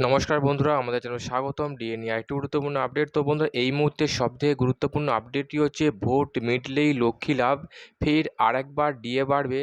নমস্কার বন্ধুরা, আমাদের চ্যানেল স্বাগতম। ডিএনএ একটি গুরুত্বপূর্ণ আপডেট তো বন্ধুরা, এই মুহূর্তে সবথেকে গুরুত্বপূর্ণ আপডেটটি হচ্ছে ভোট মিটলেই লক্ষ্মী লাভ। ফের আরেকবার ডিএ বাড়বে।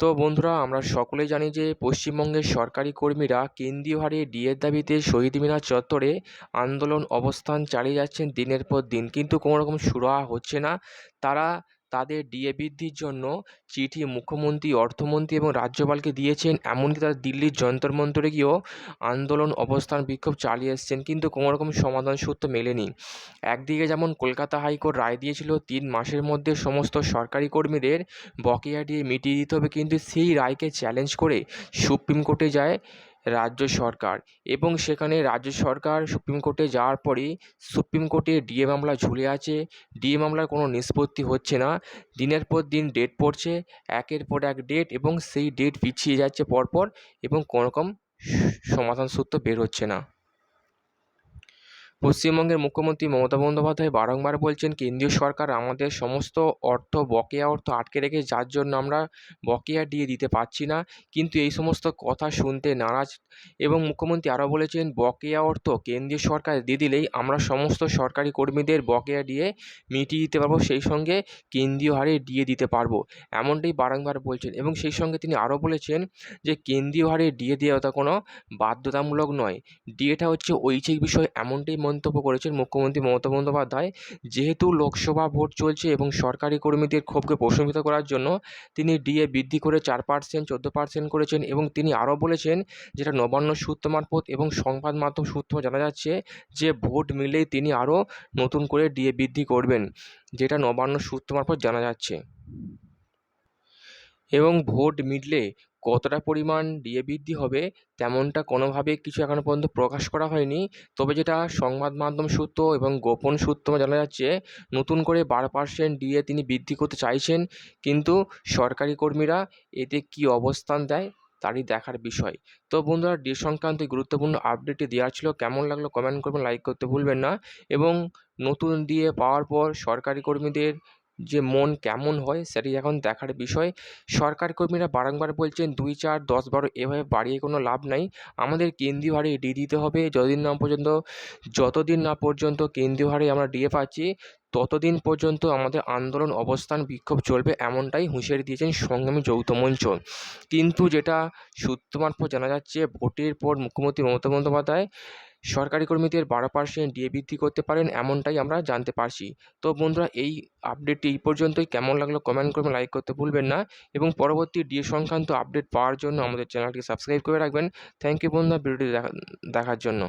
তো বন্ধুরা, আমরা সকলে জানি যে পশ্চিমবঙ্গের সরকারি কর্মীরা কেন্দ্রীয় হারে ডিএর দাবিতে শহীদ মিনার চত্বরে আন্দোলন অবস্থান চালিয়ে যাচ্ছেন দিনের পর দিন। কিন্তু কোনো রকম সুরাহা হচ্ছে না। তারা তাদের ডিএ বৃদ্ধির জন্য চিঠি মুখ্যমন্ত্রী, অর্থমন্ত্রী এবং রাজ্যপালকে দিয়েছেন। এমনকি তারা দিল্লির যন্তর মন্তরে গিয়েও আন্দোলন, অবস্থান, বিক্ষোভ চালিয়ে এসছেন। কিন্তু কোনো রকম সমাধান সূত্র মেলেনি। একদিকে যেমন কলকাতা হাইকোর্ট রায় দিয়েছিল, তিন মাসের মধ্যে সমস্ত সরকারি কর্মীদের বকেয়া দিয়ে মিটিয়ে দিতে হবে। কিন্তু সেই রায়কে চ্যালেঞ্জ করে সুপ্রিম কোর্টে যায় রাজ্য সরকার এবং সেখানে রাজ্য সরকার সুপ্রিম কোর্টে যাওয়ার পরেই সুপ্রিম কোর্টে ডিএ মামলা ঝুলে আছে। ডিএ মামলার কোনো নিষ্পত্তি হচ্ছে না। দিনের পর দিন ডেট পড়ছে, একের পর এক ডেট এবং সেই ডেট পিছিয়ে যাচ্ছে পরপর এবং কোনোরকম সমাধান সূত্র বের হচ্ছে না। পশ্চিমবঙ্গের মুখ্যমন্ত্রী মমতা বন্দ্যোপাধ্যায় বারংবার বলছেন, কেন্দ্রীয় সরকার আমাদের সমস্ত অর্থ, বকেয়া অর্থ আটকে রেখে যার জন্য আমরা বকেয়া দিয়ে দিতে পারছি না। কিন্তু এই সমস্ত কথা শুনতে নারাজ। এবং মুখ্যমন্ত্রী আরও বলেছেন, বকেয়া অর্থ কেন্দ্রীয় সরকার দিয়ে দিলেই আমরা সমস্ত সরকারি কর্মীদের বকেয়া দিয়ে মিটিয়ে দিতে পারব, সেই সঙ্গে কেন্দ্রীয় হারে দিয়ে দিতে পারব। এমনটাই বারংবার বলছেন। এবং সেই সঙ্গে তিনি আরও বলেছেন যে, কেন্দ্রীয় হারে ডিএ দেওয়াটা কোনো বাধ্যতামূলক নয়। ডিএটা হচ্ছে ঐচ্ছিক বিষয়। এমনটাই মন্তব্য করেছেন মুখ্যমন্ত্রী মমতা বন্দ্যোপাধ্যায়। যেহেতু লোকসভা ভোট চলছে এবং সরকারি কর্মীদের ক্ষোভকে প্রশমিত করার জন্য তিনি ডিএ বৃদ্ধি করে চার পার্সেন্ট চোদ্দ পার্সেন্ট করেছেন এবং তিনি আরও বলেছেন যেটা নবান্ন সূত্র মারফত এবং সংবাদ মাধ্যম সূত্র জানা যাচ্ছে যে ভোট মিলেই তিনি আরও নতুন করে ডিএ বৃদ্ধি করবেন, যেটা নবান্ন সূত্র মারফত জানা যাচ্ছে। এবং ভোট মিটলে কতটা পরিমাণ ডিএ বৃদ্ধি হবে তেমনটা কোনোভাবে কিছু এখনও পর্যন্ত প্রকাশ করা হয়নি। তবে যেটা সংবাদ মাধ্যম সূত্র এবং গোপন সূত্র জানা যাচ্ছে, নতুন করে বারো পার্সেন্ট ডিএ তিনি বৃদ্ধি করতে চাইছেন, কিন্তু সরকারি কর্মীরা এতে কী অবস্থান দেয় তারই দেখার বিষয়। তো বন্ধুরা, ডি সংক্রান্ত গুরুত্বপূর্ণ আপডেটটি দেওয়া ছিল। কেমন লাগল কমেন্ট করবেন, লাইক করতে ভুলবেন না। এবং নতুন দিয়ে পাওয়ার পর সরকারি কর্মীদের যে মন কেমন হয় সেটি এখন দেখার বিষয়। সরকার কর্মীরা বারংবার বলছেন, দুই চার দশ বারো এভাবে বাড়িয়ে কোনো লাভ নাই। আমাদের কেন্দ্রীয় হারে ডি দিতে হবে। যতদিন না পর্যন্ত, যতদিন না পর্যন্ত কেন্দ্রীয় হারে আমরা ডিএ পাচ্ছি, ততদিন পর্যন্ত আমাদের আন্দোলন, অবস্থান, বিক্ষোভ চলবে এমনটাই হুঁশিয়ারি দিয়েছেন সংগ্রামী যৌথ মঞ্চ। কিন্তু যেটা সূত্র মারফত জানা যাচ্ছে, ভোটের পর মুখ্যমন্ত্রী মমতা বন্দ্যোপাধ্যায় সরকারি কর্মীদের বারো পার্সেন্ট ডিএ বৃদ্ধি করতে পারেন এমনটাই আমরা জানতে পারছি। তো বন্ধুরা, এই আপডেটটি এই পর্যন্তই। কেমন লাগল কমেন্ট করবেন লাইক করতে ভুলবেন না। এবং পরবর্তী ডিএ সংক্রান্ত আপডেট পাওয়ার জন্য আমাদের চ্যানেলটি সাবস্ক্রাইব করে রাখবেন। থ্যাংক ইউ বন্ধুরা, ভিডিওটি দেখা দেখার জন্য।